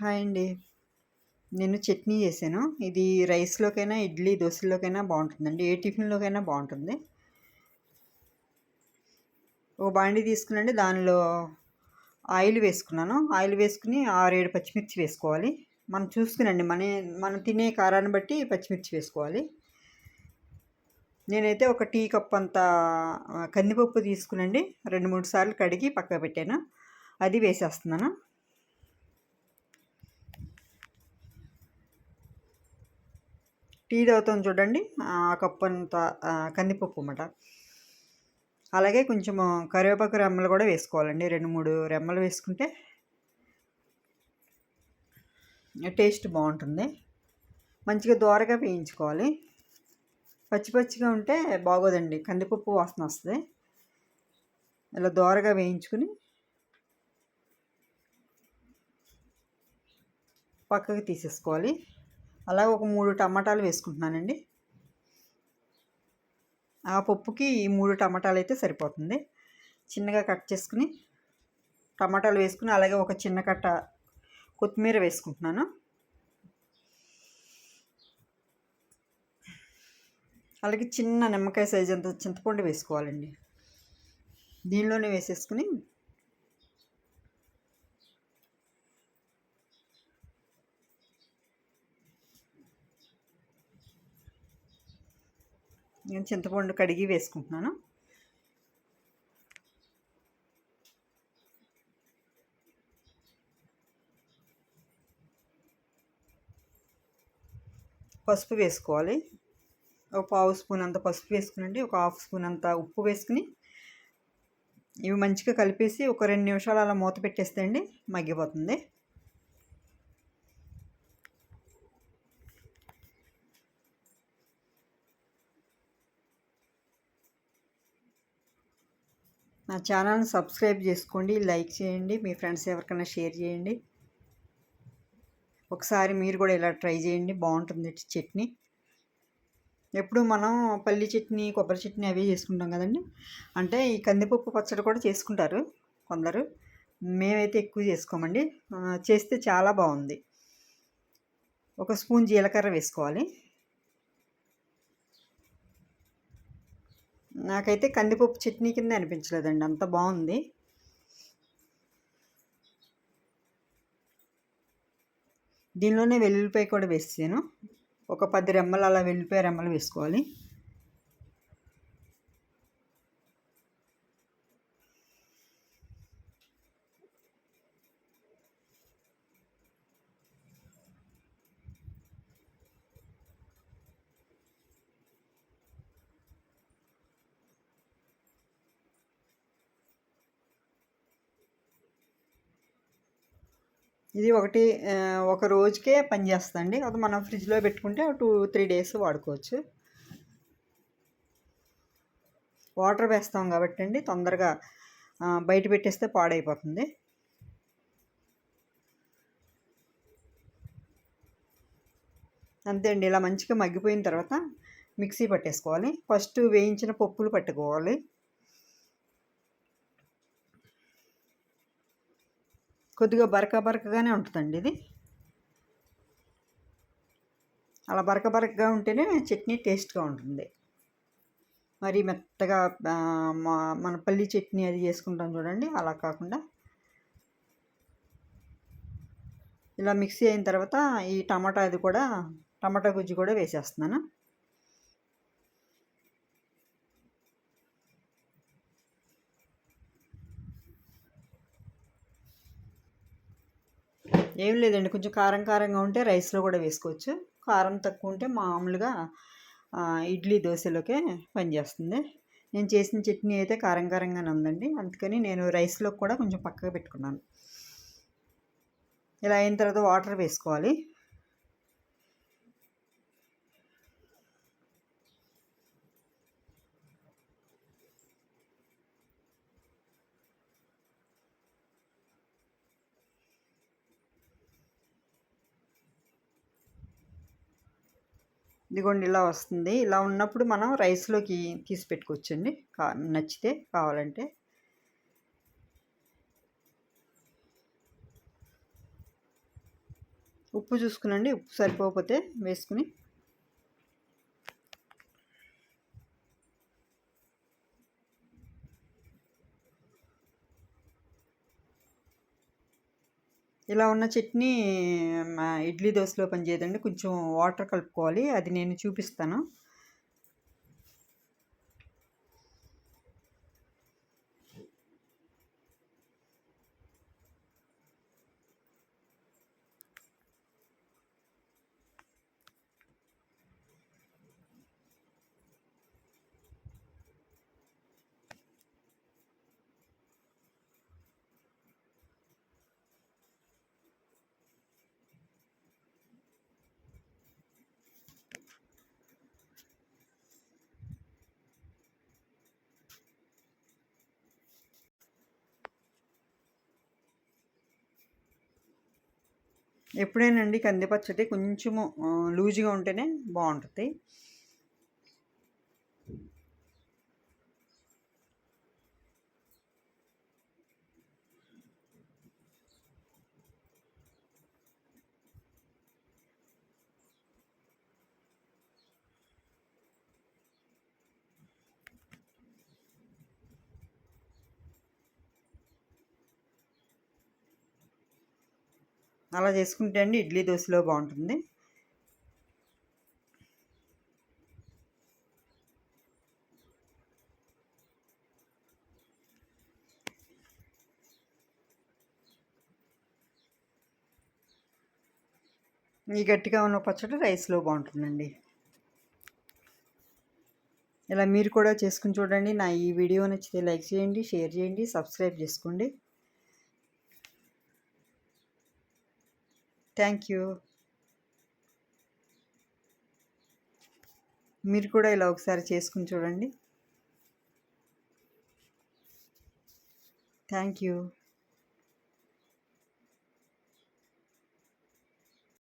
Hi అండి. నేను చట్నీ చేశాను. ఇది రైస్లోకైనా ఇడ్లీ దోశలోకైనా బాగుంటుందండి. ఏ టిఫిన్లోకైనా బాగుంటుంది. ఒక బాండి తీసుకునండి. దానిలో ఆయిల్ వేసుకున్నాను. ఆయిల్ వేసుకుని ఆరేడు పచ్చిమిర్చి వేసుకోవాలి. మనం చూసుకునండి. మన మనం తినే కారాన్ని బట్టి పచ్చిమిర్చి వేసుకోవాలి. నేనైతే ఒక టీ కప్ అంత కందిపప్పు తీసుకునండి. రెండు మూడు సార్లు కడిగి పక్క పెట్టాను. అది వేసేస్తున్నాను. టీ తాగుతాం చూడండి. ఆ కప్పు అంత కందిపప్పు అన్నమాట. అలాగే కొంచెం కరివేపాకు రెమ్మలు కూడా వేసుకోవాలండి. రెండు మూడు రెమ్మలు వేసుకుంటే టేస్ట్ బాగుంటుంది. మంచిగా దోరగా వేయించుకోవాలి. పచ్చి పచ్చిగా ఉంటే బాగోదండి. కందిపప్పు వాసన వస్తుంది. ఇలా దోరగా వేయించుకుని పక్కకి తీసేసుకోవాలి. అలాగే ఒక మూడు టమాటాలు వేసుకుంటున్నానండి. ఆ పప్పుకి ఈ మూడు టమాటాలు అయితే సరిపోతుంది. చిన్నగా కట్ చేసుకుని టమాటాలు వేసుకుని అలాగే ఒక చిన్న కట్ట కొత్తిమీర వేసుకుంటున్నాను. అలాగే చిన్న నిమ్మకాయ సైజ్ అంత చింతపండు వేసుకోవాలండి. దీనిలోనే వేసేసుకుని నేను చింతపండు కడిగి వేసుకుంటున్నాను. పసుపు వేసుకోవాలి. ఒక పావు స్పూన్ అంత పసుపు వేసుకునండి. ఒక హాఫ్ స్పూన్ అంత ఉప్పు వేసుకుని ఇవి మంచిగా కలిపేసి ఒక రెండు నిమిషాలు అలా మూత పెట్టేస్తే అండి మగ్గిపోతుంది. నా ఛానల్ని సబ్స్క్రైబ్ చేసుకోండి లైక్ చేయండి మీ ఫ్రెండ్స్ ఎవరికైనా షేర్ చేయండి. ఒకసారి మీరు కూడా ఇలా ట్రై చేయండి బాగుంటుంది చట్నీ. ఎప్పుడు మనం పల్లి చట్నీ కొబ్బరి చట్నీ అవి చేసుకుంటాం కదండి. అంటే ఈ కందిపప్పు పచ్చడి కూడా చేసుకుంటారు కొందరు. మేమైతే ఎక్కువ చేసుకోమండి. చేస్తే చాలా బాగుంది. ఒక స్పూన్ జీలకర్ర వేసుకోవాలి. నాకైతే కందిపప్పు చట్నీ కింద అనిపించలేదండి. అంత బాగుంది. దీనిలోనే వెల్లుల్లిపాయ కూడా వేసాను ఒక పది రెమ్మలు అలా వెల్లుల్లిపాయ రెమ్మలు వేసుకోవాలి. ఇది ఒకటి ఒక రోజుకే పనిచేస్తుందండి అది మనం ఫ్రిడ్జ్లో పెట్టుకుంటే టూ త్రీ డేస్ వాడుకోవచ్చు. వాటర్ వేస్తాం కాబట్టి అండి తొందరగా బయట పెట్టేస్తే పాడైపోతుంది. అంతే అండి ఇలా మంచిగా మగ్గిపోయిన తర్వాత మిక్సీ పట్టేసుకోవాలి. ఫస్ట్ వేయించిన పప్పులు పట్టుకోవాలి. కొద్దిగా బరక బరకగానే ఉంటుందండి ఇది. అలా బరక బరకగా ఉంటేనే చట్నీ టేస్ట్గా ఉంటుంది. మరి మెత్తగా మన పల్లి చట్నీ అది చేసుకుంటాం చూడండి అలా కాకుండా. ఇలా మిక్సీ అయిన తర్వాత ఈ టమాటా అది కూడా టమాటా గుజ్జు కూడా వేసేస్తున్నాను. ఏం లేదండి. కొంచెం కారం కారంగా ఉంటే రైస్లో కూడా వేసుకోవచ్చు. కారం తక్కువ ఉంటే మామూలుగా ఇడ్లీ దోశలోకే పనిచేస్తుంది. నేను చేసిన చట్నీ అయితే కారం కారంగానే ఉందండి. అందుకని నేను రైస్లో కూడా కొంచెం పక్కగా పెట్టుకున్నాను. ఇలా అయిన తర్వాత వాటర్ వేసుకోవాలి. ఇదిగోండి ఇలా వస్తుంది. ఇలా ఉన్నప్పుడు మనం రైస్లోకి తీసి పెట్టుకోవచ్చండి. కా నచ్చితే కావాలంటే. ఉప్పు చూసుకునండి. ఉప్పు సరిపోకపోతే వేసుకుని ఇలా ఉన్న చట్నీ మా ఇడ్లీ దోశలో పనిచేయదండి. కొంచెం వాటర్ కలుపుకోవాలి. అది నేను చూపిస్తాను. ఎప్పుడైనా అండి కందిపచ్చడి కొంచెము లూజ్గా ఉంటేనే బాగుంటుంది. అలా చేసుకుంటే అండి ఇడ్లీ దోశలో బాగుంటుంది. ఈ గట్టిగా ఉన్న పచ్చడి రైస్లో బాగుంటుందండి. ఇలా మీరు కూడా చేసుకుని చూడండి. నా ఈ వీడియో నచ్చితే లైక్ చేయండి షేర్ చేయండి సబ్స్క్రైబ్ చేసుకోండి. థ్యాంక్ యూ మీరు కూడా ఇలా ఒకసారి చేసుకుని చూడండి. Thank you